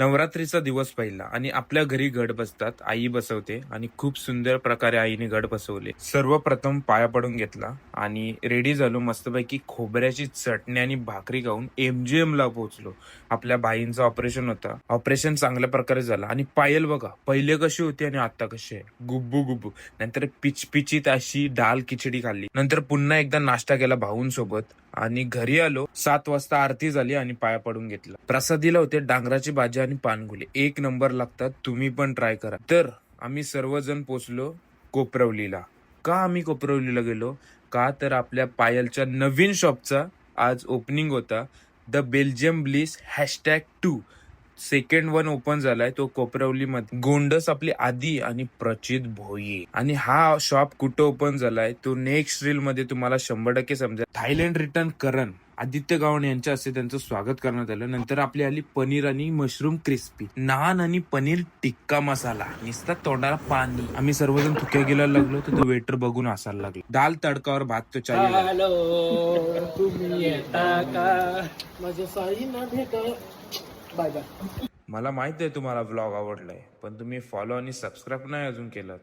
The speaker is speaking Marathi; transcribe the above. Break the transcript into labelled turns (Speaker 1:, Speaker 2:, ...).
Speaker 1: नवरात्रीचा दिवस पहिला आणि आपल्या घरी गड बसतात. आई बसवते आणि खूप सुंदर प्रकारे आईने गड बसवले. सर्वप्रथम पाया पडून घेतला. आणि रेडी झालो मस्तपैकी खोबऱ्याची चटणी आणि भाकरी खाऊन एमजीएम ला पोहोचलो. आपल्या बाईंचं ऑपरेशन होतं. ऑपरेशन चांगल्या प्रकारे झालं. आणि पायल बघा पहिले कशी होती आणि आता कशी आहे. गुब्बू गुब्बू. नंतर पिचपिचीत अशी डाल खिचडी खाल्ली. नंतर पुन्हा एकदा नाश्ता केला भाऊंसोबत. आणि घरी आलो. सात वाजता आरती झाली आणि पाया पडून घेतला. प्रसादीला होते डांगराची भाजी आणि पानगुले एक नंबर लागतात तुम्ही पण ट्राय करा. तर आम्ही सर्वजण पोचलो कोपरवलीला. का आम्ही कोपरवलीला गेलो? का तर आपल्या पायलच्या नवीन शॉपचा आज ओपनिंग होता. The Belgium bliss hashtag two second one open झालाय. तो कोपरवलीमध्ये. गोंडस आपली आदी आणि प्रचित भोये आणि हा शॉप कुठं ओपन झालाय? तो नेक्स्ट रील मध्ये तुम्हाला शंभर टक्के समजा थायलंड रिटर्न करण. आदित्य गावण यांच्या हस्ते त्यांचं स्वागत करण्यात आलं. नंतर आपली आली पनीर आणि मशरूम क्रिस्पी नान आणि पनीर टिक्का मसाला. नुसता तोंडाला पाणी. आम्ही सर्वजण थुक्या गेला लागलो तर तो वेटर बघून हसायला लागला. दाल तडकावर भात तो चालू मला माहीत आहे तुम्हाला व्लॉग आवडलाय पण तुम्ही फॉलो आणि सबस्क्राईब नाही अजून केलात.